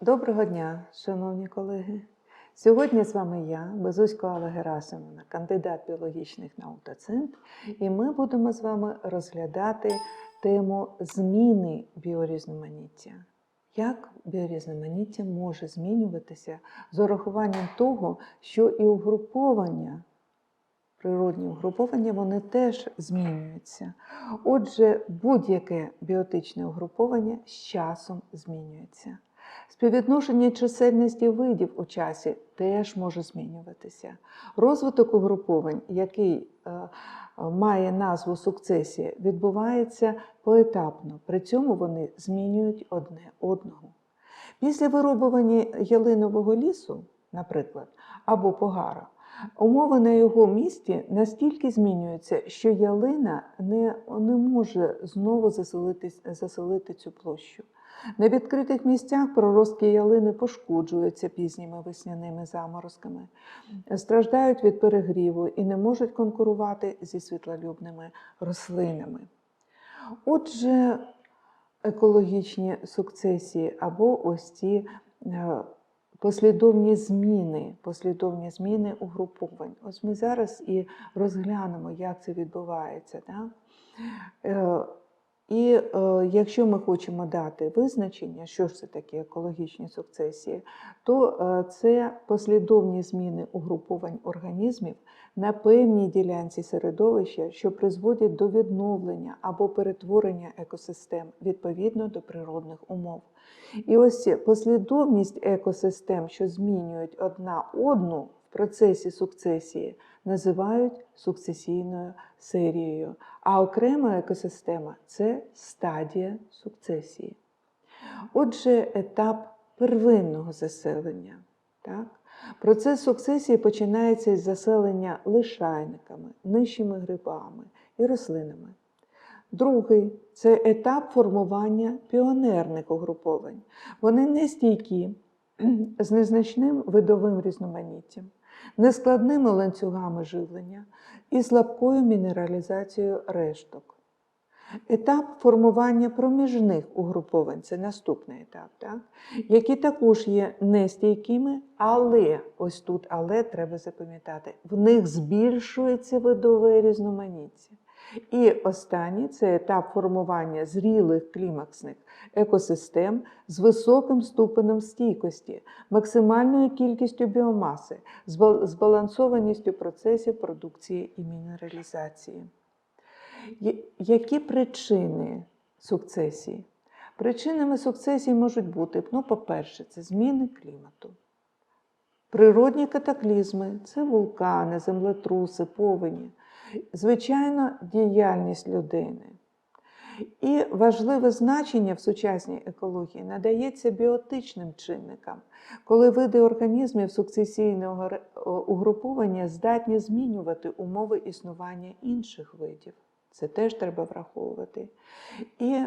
Доброго дня, шановні колеги. Сьогодні з вами я, Безусько Алла Герасимовна, кандидат біологічних наук доцент, і ми будемо з вами розглядати тему зміни біорізноманіття. Як біорізноманіття може змінюватися з урахуванням того, що і угруповання, природні угруповання, вони теж змінюються. Отже, будь-яке біотичне угруповання з часом змінюється. Співвідношення чисельності видів у часі теж може змінюватися. Розвиток угруповань, який е, має назву сукцесія, відбувається поетапно, при цьому вони змінюють одне одного. Після вирубування ялинового лісу, наприклад, або погара, умови на його місці настільки змінюються, що ялина не, не може знову заселити, заселити цю площу. На відкритих місцях проростки ялини пошкоджуються пізніми весняними заморозками, страждають від перегріву і не можуть конкурувати зі світлолюбними рослинами. Отже, екологічні сукцесії або ось ці е, послідовні зміни, послідовні зміни угруповань. Ось ми зараз і розглянемо, як це відбувається. Так? І е, якщо ми хочемо дати визначення, що ж це таке екологічні сукцесії, то е, це послідовні зміни угруповань організмів на певній ділянці середовища, що призводять до відновлення або перетворення екосистем відповідно до природних умов. І ось послідовність екосистем, що змінюють одна одну в процесі сукцесії, називають сукцесійною серією, а окрема екосистема це стадія сукцесії. Отже, етап первинного заселення. Так? Процес сукцесії починається із заселення лишайниками, нижчими грибами і рослинами. Другий це етап формування піонерних угруповань. Вони не стійкі, з незначним видовим різноманіттям, нескладними ланцюгами живлення і слабкою мінералізацією решток. Етап формування проміжних угруповань це наступний етап, так? які також є нестійкими, але ось тут, але треба запам'ятати, в них збільшується видове різноманіття. І останній це етап формування зрілих клімаксних екосистем з високим ступенем стійкості, максимальною кількістю біомаси, збалансованістю процесів продукції і мінералізації. Які причини сукцесії? Причинами сукцесії можуть бути, ну, по-перше, це зміни клімату. Природні катаклізми це вулкани, землетруси, повені. Звичайно, діяльність людини. І важливе значення в сучасній екології надається біотичним чинникам, коли види організмів сукцесійного угруповання здатні змінювати умови існування інших видів. Це теж треба враховувати. І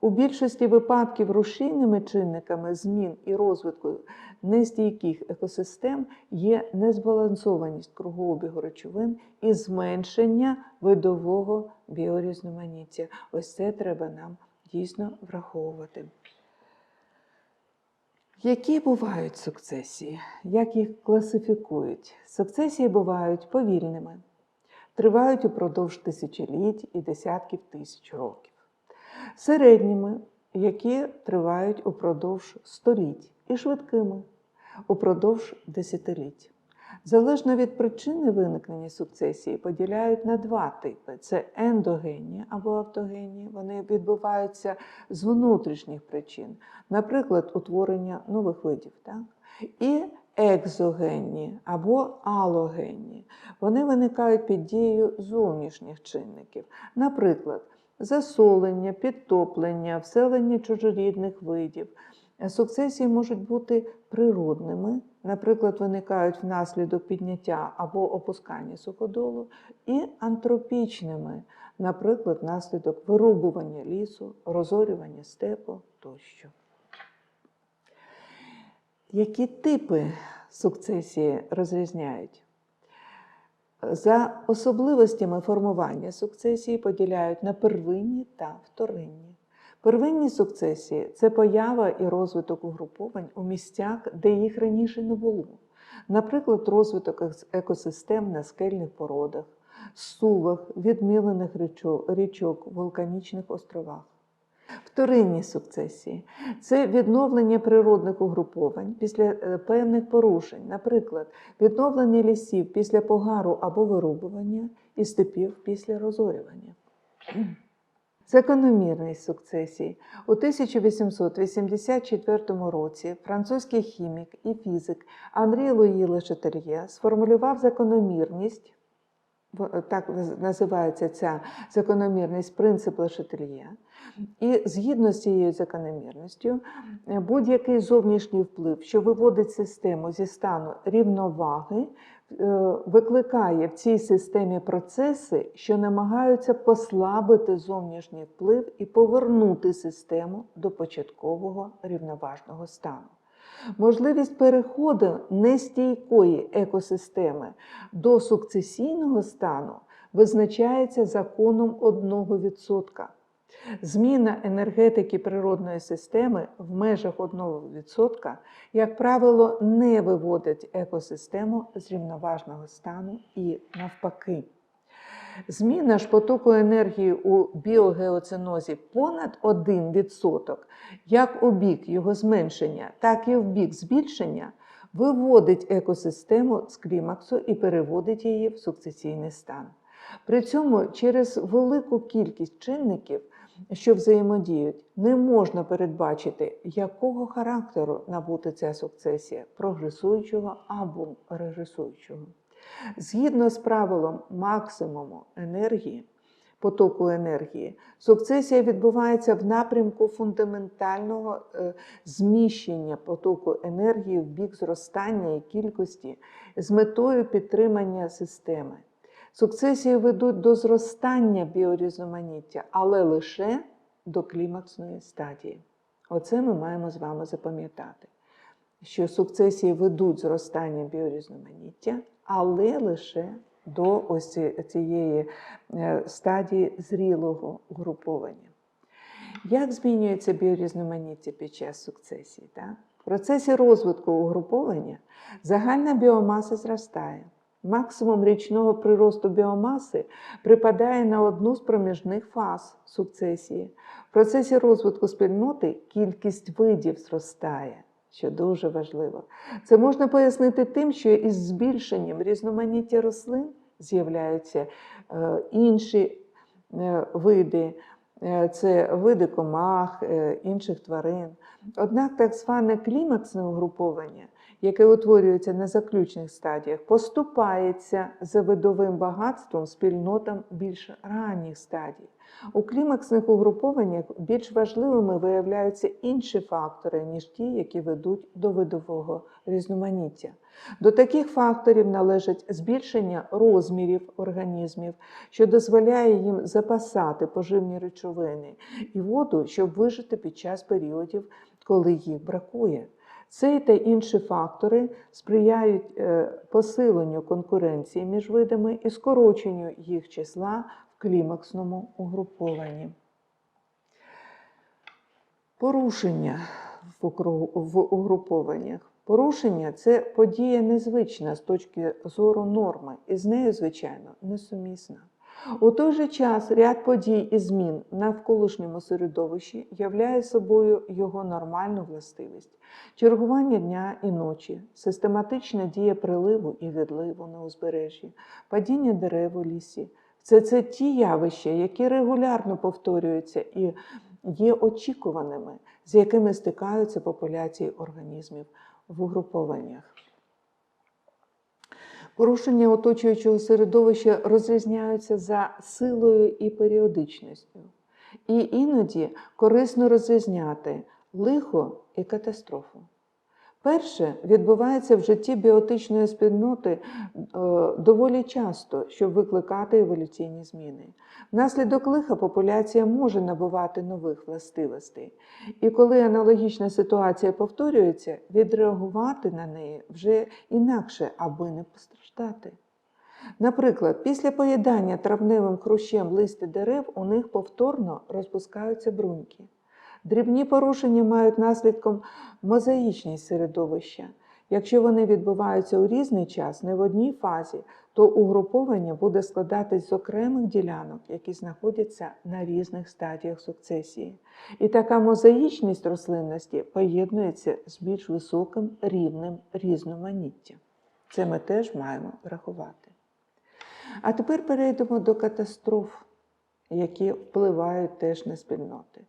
у більшості випадків рушійними чинниками змін і розвитку нестійких екосистем є незбалансованість кругообігу речовин і зменшення видового біорізноманіття. Ось це треба нам дійсно враховувати. Які бувають сукцесії? Як їх класифікують? Сукцесії бувають повільними, тривають упродовж тисячоліть і десятків тисяч років середніми, які тривають упродовж століть, і швидкими упродовж десятиліть. Залежно від причини виникнення сукцесії, поділяють на два типи: це ендогенні або автогенні. Вони відбуваються з внутрішніх причин, наприклад, утворення нових видів. Так? І екзогенні або алогенні. Вони виникають під дією зовнішніх чинників. Наприклад, засолення, підтоплення, вселення чужорідних видів. Сукцесії можуть бути природними, наприклад, виникають внаслідок підняття або опускання суходолу, і антропічними, наприклад, внаслідок вирубування лісу, розорювання степу тощо. Які типи сукцесії розрізняють? За особливостями формування сукцесії поділяють на первинні та вторинні. Первинні сукцесії це поява і розвиток угруповань у місцях, де їх раніше не було. Наприклад, розвиток екосистем на скельних породах, сувах, відмілених річок, вулканічних островах. Вторинні сукцесії це відновлення природних угруповань після е, певних порушень, наприклад, відновлення лісів після погару або вирубування і степів після розорювання. Закономірність сукцесії. У 1884 році французький хімік і фізик Анрі Луї Лешетельє сформулював закономірність, так називається ця закономірність принцип Лешетельє. І згідно з цією закономірністю, е, будь-який зовнішній вплив, що виводить систему зі стану рівноваги, е, викликає в цій системі процеси, що намагаються послабити зовнішній вплив і повернути систему до початкового рівноважного стану. Можливість переходу нестійкої екосистеми до сукцесійного стану визначається законом 1%. Зміна енергетики природної системи в межах 1%, як правило, не виводить екосистему з рівноважного стану і навпаки. Зміна ж потоку енергії у біогеоцинозі понад 1%, як у бік його зменшення, так і в бік збільшення, виводить екосистему з клімаксу і переводить її в сукцесійний стан. При цьому через велику кількість чинників, що взаємодіють, не можна передбачити, якого характеру набути ця сукцесія прогресуючого або регресуючого. Згідно з правилом максимуму енергії, потоку енергії, сукцесія відбувається в напрямку фундаментального е, зміщення потоку енергії в бік зростання і кількості з метою підтримання системи. Сукцесії ведуть до зростання біорізноманіття, але лише до клімаксної стадії. Оце ми маємо з вами запам'ятати, що сукцесії ведуть зростання біорізноманіття, але лише до ось цієї е, стадії зрілого угруповання. Як змінюється біорізноманіття під час сукцесії? Так? В процесі розвитку угруповання загальна біомаса зростає. Максимум річного приросту біомаси припадає на одну з проміжних фаз сукцесії. В процесі розвитку спільноти кількість видів зростає, що дуже важливо. Це можна пояснити тим, що із збільшенням різноманіття рослин з'являються е, інші е, види, Е, це види комах, інших тварин. Однак так зване клімаксне угруповання, яке утворюється на заключних стадіях, поступається за видовим багатством спільнотам більш ранніх стадій. У клімаксних угрупованнях більш важливими виявляються інші фактори, ніж ті, які ведуть до видового різноманіття. До таких факторів належать збільшення розмірів організмів, що дозволяє їм запасати поживні речовини і воду, щоб вижити під час періодів, коли їх бракує. Цей та інші фактори сприяють е, посиленню конкуренції між видами і скороченню їх числа в клімаксному угрупованні. Порушення в угрупованнях. Порушення це подія незвична з точки зору норми, і з нею, звичайно, несумісна. У той же час ряд подій і змін в навколишньому середовищі являє собою його нормальну властивість. Чергування дня і ночі, систематична дія приливу і відливу на узбережжі, падіння дерев у лісі. Це, це ті явища, які регулярно повторюються і є очікуваними, з якими стикаються популяції організмів в угрупованнях. Порушення оточуючого середовища розрізняються за силою і періодичністю. І іноді корисно розрізняти лихо і катастрофу. Перше відбувається в житті біотичної спільноти е, доволі часто, щоб викликати еволюційні зміни. Внаслідок лиха популяція може набувати нових властивостей. І коли аналогічна ситуація повторюється, відреагувати на неї вже інакше, аби не постраждати. Наприклад, після поїдання травневим хрущем листя дерев у них повторно розпускаються бруньки. Дрібні порушення мають наслідком мозаїчність середовища. Якщо вони відбуваються у різний час, не в одній фазі, то угруповання буде складатись з окремих ділянок, які знаходяться на різних стадіях сукцесії. І така мозаїчність рослинності поєднується з більш високим рівнем різноманіття. Це ми теж маємо врахувати. А тепер перейдемо до катастроф, які впливають теж на спільноти.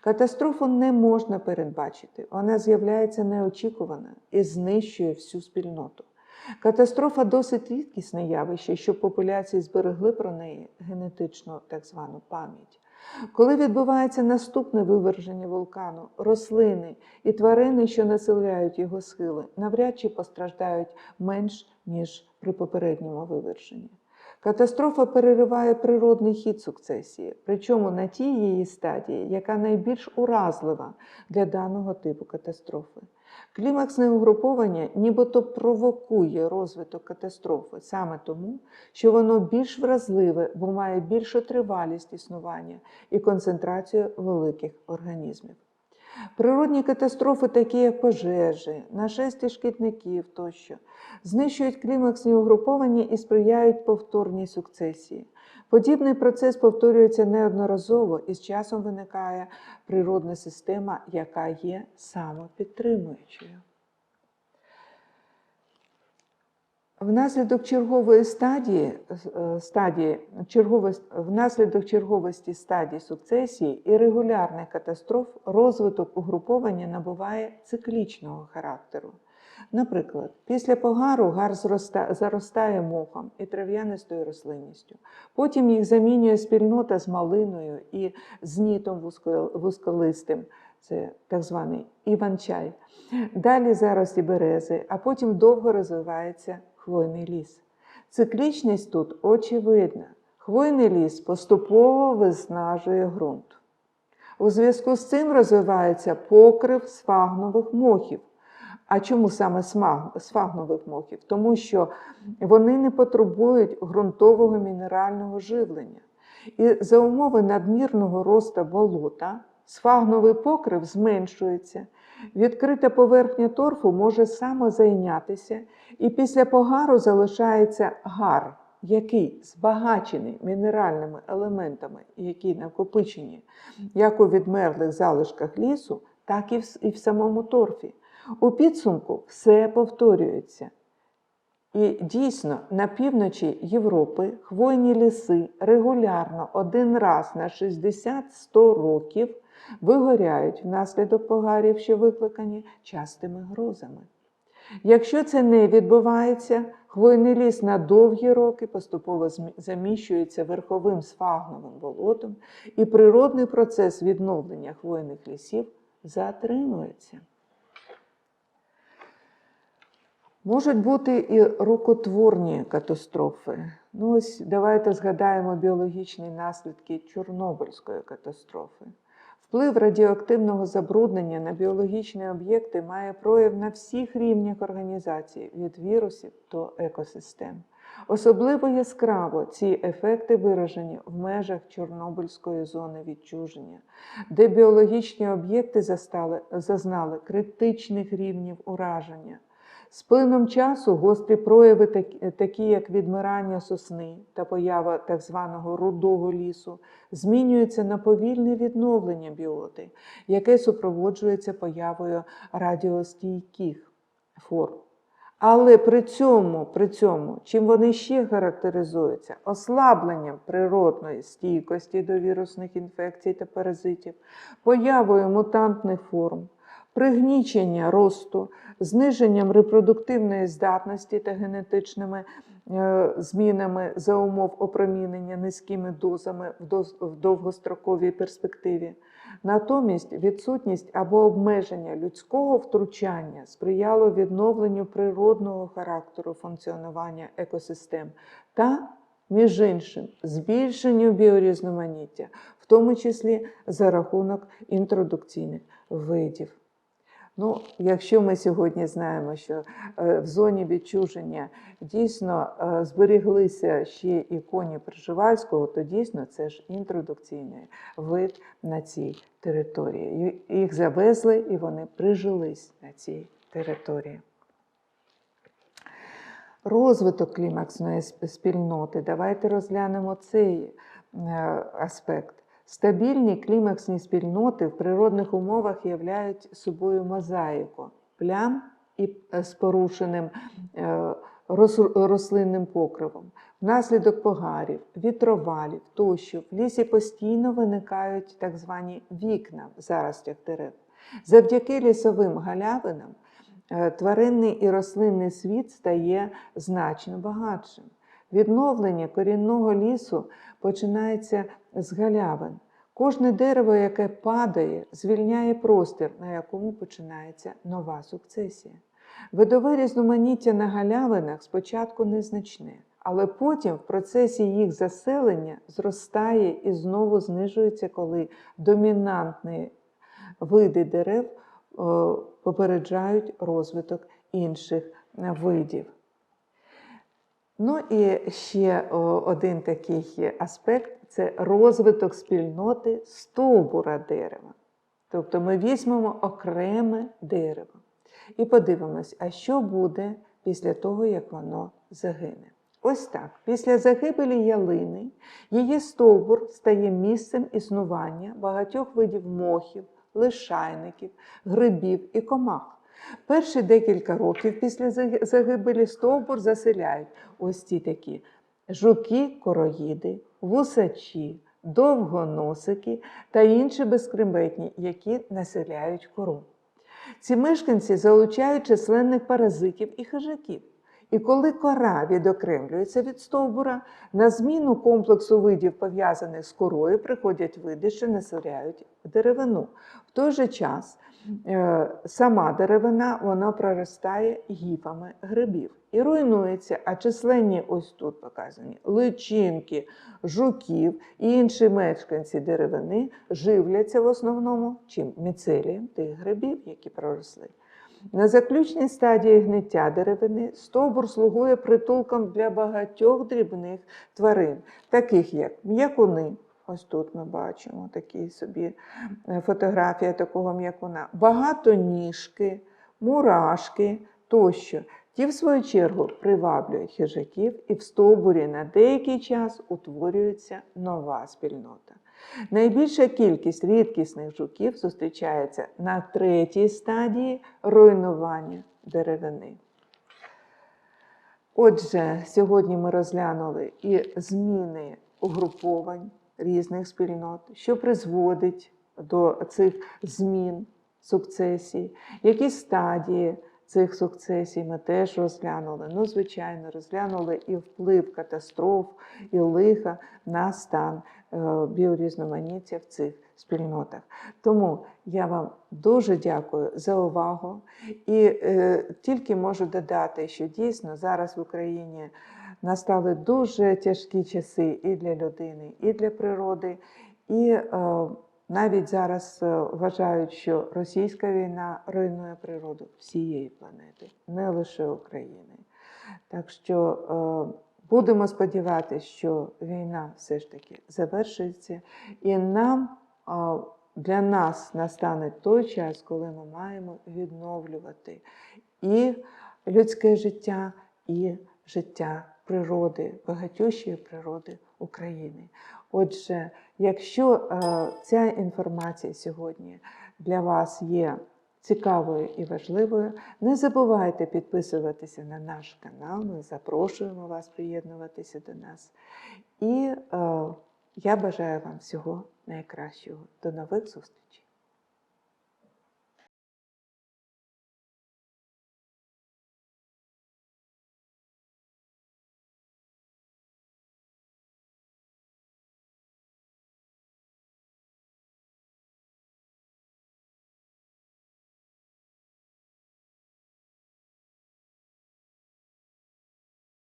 Катастрофу не можна передбачити, вона з'являється неочікувано і знищує всю спільноту. Катастрофа досить рідкісне явище, щоб популяції зберегли про неї генетичну так звану пам'ять. Коли відбувається наступне виверження вулкану, рослини і тварини, що населяють його схили, навряд чи постраждають менш, ніж при попередньому виверженні. Катастрофа перериває природний хід сукцесії, причому на тій її стадії, яка найбільш уразлива для даного типу катастрофи. Клімаксне угруповання нібито провокує розвиток катастрофи саме тому, що воно більш вразливе, бо має більшу тривалість існування і концентрацію великих організмів. Природні катастрофи, такі як пожежі, нашестя шкідників тощо, знищують клімаксні угруповання і сприяють повторній сукцесії. Подібний процес повторюється неодноразово і з часом виникає природна система, яка є самопідтримуючою. Внаслідок чергової стадії, е, стадії черговості, внаслідок черговості стадій сукцесії і регулярних катастроф розвиток угруповання набуває циклічного характеру. Наприклад, після погару гар заростає мохом і трав'янистою рослинністю. Потім їх замінює спільнота з малиною і з нітом вузько- вузьколистим, це так званий іван-чай. Далі зарості берези, а потім довго розвивається хвойний ліс. Циклічність тут очевидна. Хвойний ліс поступово виснажує ґрунт. У зв'язку з цим розвивається покрив сфагнових мохів. А чому саме сфагнових мохів? Тому що вони не потребують ґрунтового мінерального живлення. І за умови надмірного росту болота сфагновий покрив зменшується, відкрита поверхня торфу може самозайнятися, і після погару залишається гар, який збагачений мінеральними елементами, які накопичені як у відмерлих залишках лісу, так і в, і в самому торфі. У підсумку все повторюється. І дійсно на півночі Європи хвойні ліси регулярно один раз на 60-100 років вигоряють внаслідок погарів, що викликані частими грозами. Якщо це не відбувається, хвойний ліс на довгі роки поступово заміщується верховим сфагновим болотом, і природний процес відновлення хвойних лісів затримується. Можуть бути і рукотворні катастрофи. Ну, ось давайте згадаємо біологічні наслідки Чорнобильської катастрофи. Вплив радіоактивного забруднення на біологічні об'єкти має прояв на всіх рівнях організації від вірусів до екосистем. Особливо яскраво ці ефекти виражені в межах Чорнобильської зони відчуження, де біологічні об'єкти зазнали критичних рівнів ураження. З плином часу гострі прояви, такі- як відмирання сосни та поява так званого рудого лісу, змінюються на повільне відновлення біоти, яке супроводжується появою радіостійких форм. Але при цьому, при цьому, чим вони ще характеризуються? Ослабленням природної стійкості до вірусних інфекцій та паразитів, появою мутантних форм, пригнічення росту, зниженням репродуктивної здатності та генетичними е, змінами за умов опромінення низькими дозами в довгостроковій перспективі. Натомість відсутність або обмеження людського втручання сприяло відновленню природного характеру функціонування екосистем та, між іншим, збільшенню біорізноманіття, в тому числі за рахунок інтродукційних видів. Ну, якщо ми сьогодні знаємо, що е, в зоні відчуження дійсно е, зберіглися ще і коні Пржевальського, то дійсно це ж інтродукційний вид на цій території. Їх завезли і вони прижились на цій території. Розвиток клімаксної спільноти. Давайте розглянемо цей е, аспект. Стабільні клімаксні спільноти в природних умовах являють собою мозаїку плям і е, з порушеним е, рослинним покривом. Внаслідок погарів, вітровалів тощо в лісі постійно виникають так звані вікна в заростях дерев. Завдяки лісовим галявинам е, тваринний і рослинний світ стає значно багатшим. Відновлення корінного лісу починається з галявин. Кожне дерево, яке падає, звільняє простір, на якому починається нова сукцесія. Видове різноманіття на галявинах спочатку незначне, але потім в процесі їх заселення зростає і знову знижується, коли домінантні види дерев е, попереджають розвиток інших видів. Ну і ще один такий аспект це розвиток спільноти стовбура дерева. Тобто ми візьмемо окреме дерево і подивимось, а що буде після того, як воно загине. Ось так. Після загибелі ялини її стовбур стає місцем існування багатьох видів мохів, лишайників, грибів і комах. Перші декілька років після загибелі стовбур заселяють ось ці такі жуки, короїди, вусачі, довгоносики та інші безкреметні, які населяють кору. Ці мешканці залучають численних паразитів і хижаків. І коли кора відокремлюється від стовбура, на зміну комплексу видів, пов'язаних з корою, приходять види, що населяють деревину. В той же час е, сама деревина вона проростає гіфами грибів і руйнується, а численні ось тут показані личинки, жуків і інші мешканці деревини живляться в основному чим міцелієм тих грибів, які проросли. На заключній стадії гниття деревини стовбур слугує притулком для багатьох дрібних тварин, таких як м'якуни. Ось тут ми бачимо такі собі е, фотографія такого м'якуна, багатоніжки, мурашки тощо. Ті, в свою чергу, приваблюють хижаків, і в стовбурі на деякий час утворюється нова спільнота. Найбільша кількість рідкісних жуків зустрічається на третій стадії руйнування деревини. Отже, сьогодні ми розглянули і зміни угруповань різних спільнот, що призводить до цих змін сукцесій, які стадії цих сукцесій ми теж розглянули. Ну, звичайно, розглянули і вплив катастроф, і лиха на стан е, біорізноманіття в цих спільнотах. Тому я вам дуже дякую за увагу і е, тільки можу додати, що дійсно зараз в Україні настали дуже тяжкі часи і для людини, і для природи. І е, навіть зараз е, вважають, що російська війна руйнує природу всієї планети, не лише України. Так що е, будемо сподіватися, що війна все ж таки завершиться, і нам для нас настане той час, коли ми маємо відновлювати і людське життя, і життя природи, багатющої природи України. Отже, якщо е, ця інформація сьогодні для вас є цікавою і важливою, не забувайте підписуватися на наш канал. Ми запрошуємо вас приєднуватися до нас. І е, я бажаю вам всього найкращого. До нових зустрічей!